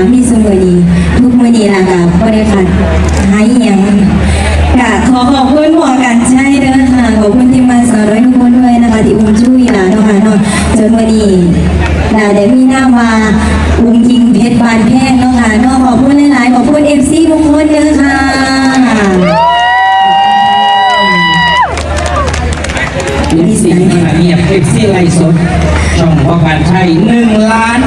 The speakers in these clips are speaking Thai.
กินให้เรามีเสมอดีทุกมือนี้ล่ะค่ะบ่ได้ขาดหายอหยังกะขอขอบคุณหมอกันใช่เด้อค่ะขอบคุณที่มาสาวน้อยทุกคนด้วยนะคะที่อุ้มช่วยล่ะเนาะค่ะเนาะจนมือนี้ล่ะได้มีหน้ามาอุ้มยิงเพชรบานแพงเนาะค่ะเนาะขอบคุณหลายๆขอบคุณ FC ทุกคนเด้อค่ะมีสิ่งที่เงียบเอฟซีไลฟ์สดช่องพ่อการใช้หนึ่งล้าน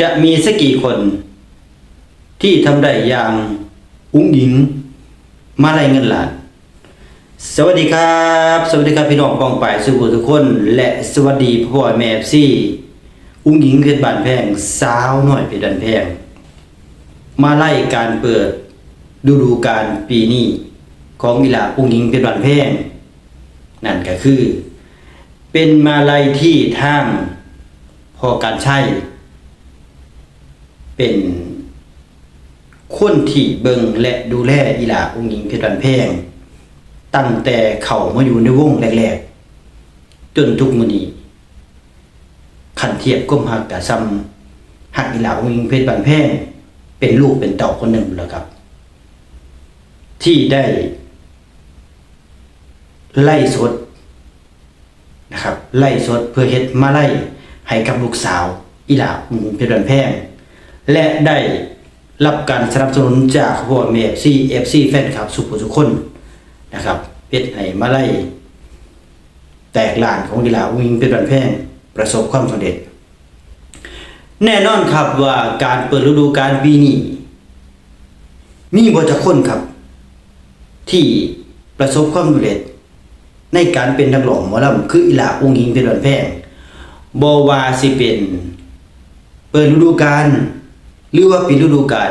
จะมีสักกี่คน ที่ทำได้อย่างอุ้งหญิง มาไล่เงินล้าน สวัสดีครับ สวัสดีครับพี่น้องกองป่ายสุขุทุกคน และสวัสดีพ่อแม่ซี่อุ้งหญิงเพชรบานแพงสาวหน้อยเพชรบันแพง มาไล่การเปิดฤดูกาลปีนี้ของกีฬาอุ้งหญิงเพชรบานแพง นั่นก็คือ เป็นมาไล่ที่ทางพอการใช้ เป็นคนที่เบิงและดูแลอีหลาองค์หญิงเพชรบันแพง ตั้งแต่เขามาอยู่ในวงแรกๆ จนทุกมื้อนี้ขันเทียบก้มหักกะซ้ำหักอีหลาองค์หญิงเพชรบันแพง เป็นลูกเป็นเต่าคนหนึ่งแล้วครับ ที่ได้ ไล่สดนะครับ ไล่สดเพื่อเฮ็ดมาไล่ให้กับลูกสาวอีหลาองค์หญิงเพชรบันแพง และได้รับการสนับสนุนจากพวกเมฟซีเอฟซีแฟนคลับสุภทุกคนนะครับเพชรให้มาไล่แตกลานของกีฬาวิ่งเป็นบันแพงประสบความสำเร็จ แน่นอนครับว่าการเปิดฤดูกาลปีนี้มีบจะคนครับ ที่ประสบความสำเร็จ ในการเป็นนักร้องหมอลำคืออีลาองค์หญิงเป็นบันแพงบอว่าสิเป็น เปิดฤดูกาล หรือว่าปิดฤดูกาล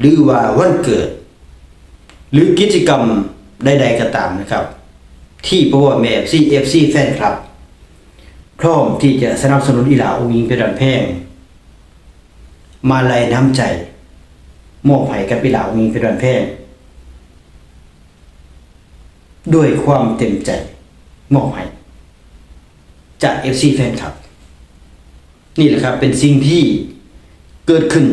หรือว่าวันเกิด หรือกิจกรรมใด ๆก็ตามนะครับ ที่พวกแม่ซีเอฟซีแฟนครับ พร้อมที่จะสนับสนุนอีหลาองค์ยิงเพชรบันแพง มาลัยน้ำใจ มอบให้กับอีหลาองค์ยิงเพชรบันแพง ด้วยความเต็มใจมอบให้จากเอฟซีแฟนครับ นี่แหละครับเป็นสิ่งที่ เกิดขึ้น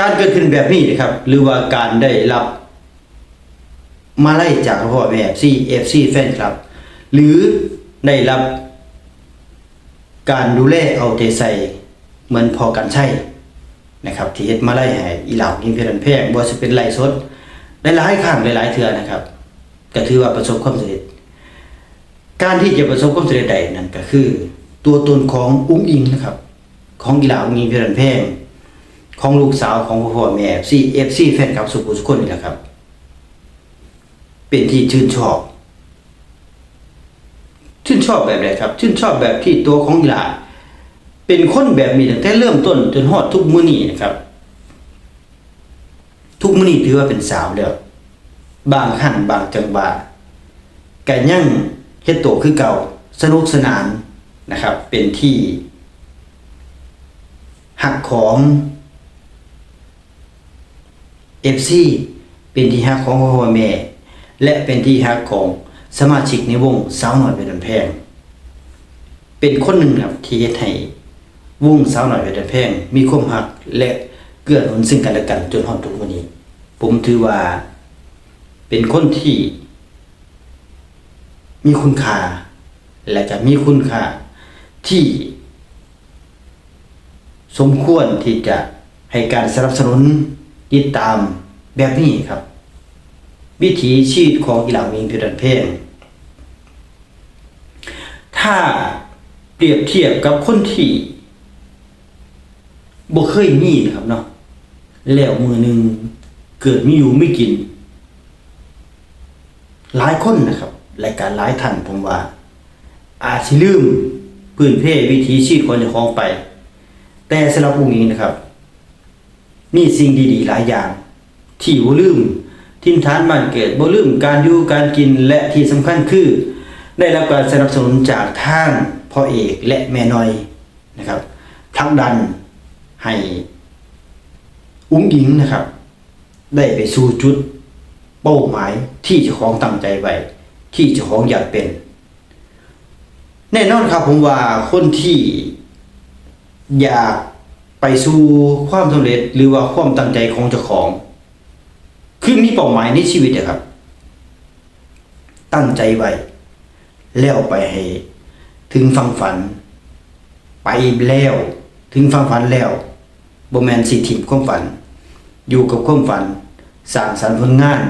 การเกิดขึ้นแบบนี้นะครับ หรือว่าการได้รับ มาไล่จากพ่อแม่ซีเอฟซีแฟนครับ หรือได้รับการดูแลเอาใจใส่เหมือนพอกันใช่นะครับ ที่เฮ็ดมาไล่ให้อีเหล่ากินเพลินแพงบ่ว่าจะเป็นไล่สดหลายๆครั้งหลายเทื่อนะครับ ก็ถือว่าประสบความสำเร็จ การที่จะประสบความสำเร็จใดนั่นก็คือ ตัวตนของอุ้งอิงนะครับ ของกีฬาอุ้งอิงเพลินแพงของลูกสาวของพ่อแม่ซีเอฟซีแฟนคลับสุขุสุขคนนี่แหละครับ เป็นที่ชื่นชอบ ชื่นชอบแบบไหนครับ ชื่นชอบแบบที่ตัวของกีฬาเป็นคนแบบนี้ตั้งแต่เริ่มต้นจนฮอดทุกมื้อนี้นะครับ ทุกมื้อนี้ถือว่าเป็นสาวแล้วบางขั้นบางจังหวะก็ยังเฮ็ดตัวคือเก่าสนุกสนานนะครับ เป็นที่ หักของ FC เป็นที่ฮักของพ่อแม่ และเป็นที่ฮักของสมาชิกในวงสาวหน่อยเป็นแพง เป็นคนหนึ่งครับที่เฮ็ดให้วงสาวหน่อยเป็นแพง มีความหักและเกื้อหนุนซึ่งกันและกันจนฮอดทุกวันนี้ ผมถือว่า เป็นคนที่ มีคุณค่าและจะมีคุณค่าที่ สมควรที่จะให้การสนับสนุนติดตามแบบนี้ครับ วิถีชีวิตของกีฬามีเพดันเพงถ้าเปรียบเทียบกับคนที่บ่เคยมีนะครับเนาะแล้วมือหนึ่งเกิดมีอยู่ไม่กิน หลายคนนะครับรายการหลายท่านผมว่า อาจสิลืมพื้นเพวิถีชีวิตของเจ้าของไป แต่สำหรับผู้นี้นะครับ มีสิ่งดีๆ หลายอย่าง ที่บ่ลืมทิ้นฐานบ้านเกิดบ่ลืมการอยู่การกินและที่สำคัญคือ ได้รับการสนับสนุนจากทางพ่อเอกและแม่น้อยนะครับผลักดันให้อุ้งอิงนะครับ ได้ไปสู่จุดเป้าหมายที่เจ้าของตั้งใจไว้ที่เจ้าของอยากเป็น แน่นอนครับผมว่าคนที่ อยากไปสู่ความสำเร็จหรือว่าความตั้งใจของเจ้าของ คือมีเป้าหมายในชีวิตอะครับ ตั้งใจไว้แล้วไปให้ถึงฟังฝัน ไปแล้วถึงฟังฝันแล้วบ่แมนสิถิ่มความฝัน อยู่กับความฝันสร้างสรรค์ผลงาน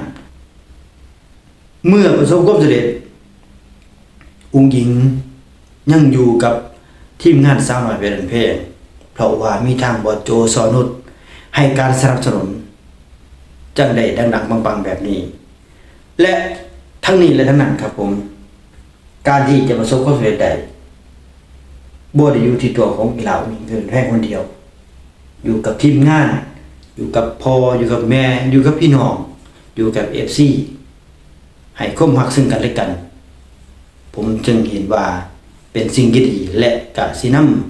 เมื่อประสบความสำเร็จองค์หญิงยังอยู่กับทีมงานสาวหน่อยเป็นเพลง ราะว่ามีทางบอดโจสอนุษให้การสนับสนุนจังได้ดังๆปังๆแบบนี้ และทั้งนี้และทั้งนั้นครับผม การที่จะประสบความสำเร็จได้บ่ได้อยู่ที่ตัวของอีเหลามีเงินแค่คนเดียว อยู่กับทีมงาน อยู่กับพ่ออยู่กับแม่ อยู่กับพี่น้อง อยู่กับเอฟซีให้ความรักซึ่งกันและกัน ผมจึงเห็นว่าเป็นสิ่งที่ดีและกะสินำ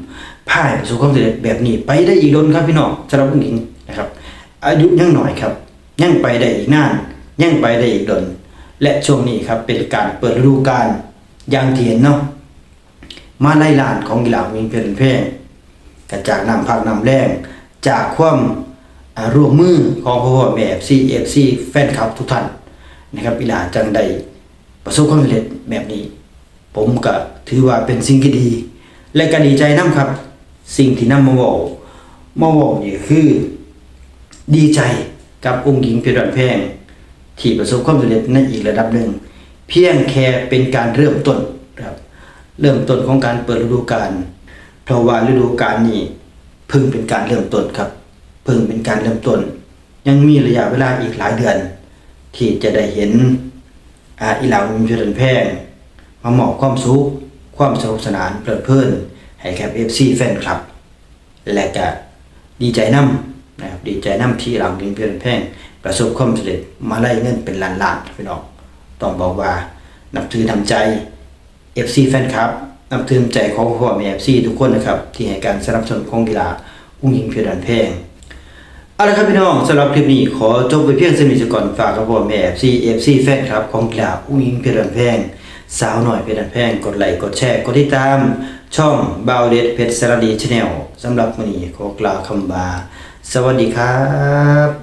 พายประสบความสำเร็จแบบนี้ ไปได้อีกดนครับพี่น้องสำหรับผู้หญิงนะครับ อายุยังหน่อยครับ ยังไปได้อีกนานยังไปได้อีกดนและช่วงนี้ครับเป็นการเปิดฤดูกาลอยางเทียนเนาะมาไล่ลานของกีฬาวิ่งเป็นเพลงกระจากนำพักนำแรงจากความอ่าร่วมมือของพ่อพ่อแม่เอฟซีเอฟซีแฟนคลับทุกท่านนะครับกีฬาจังได้ประสบความสำเร็จแบบนี้ ผมก็ถือว่าเป็นสิ่งที่ดี และก็ดีใจนํครับ สิ่งที่นำมาบอกมาบอกนี่คือ ดีใจกับองค์หญิงเพชรบันแพง ที่ประสบความสำเร็จในอีกระดับหนึ่ง เพียงแค่เป็นการเริ่มต้นครับ เริ่มต้นของการเปิดฤดูกาลเพราะว่าฤดูกาลนี้เพิ่งเป็นการเริ่มต้นครับ เพิ่งเป็นการเริ่มต้น ยังมีระยะเวลาอีกหลายเดือน ที่จะได้เห็นอาอีหลาวมีเพชรบันแพงมาหมอบความสุขความสนุกสนานเพลิดเพลิน ให้แก่เอฟซีแฟนคลับ และก็ดีใจนํนะครับดีใจนํที่หลังดินเพื่อนแพงประสบความสำเร็จมาไล่เงินเป็นล้านล้านๆพี่น้องต้องบอกว่านับถือนำใจ FC แฟนคลับนับถือน้ำใจของพ่อแม่ FC ทุกคนนะครับที่ให้การสนับสนุนของกีฬาอุ้งยิงเพื่อนแพงเอาละครับพี่น้องสำหรับคลิปนี้ขอจบไปเพียงเท่านี้ซะก่อนฝากกับพ่อแม่ FC FC แฟนคลับของกีฬาอุ้งยิงเพื่อนแพงสาวหน่อยเพชรแพงกดไลค์กดแชร์กดติดตาม ช่องบาวเดดเพชรสารดีชาแนลสำหรับวันนี้ขอกล่าวคำบา สวัสดีครับ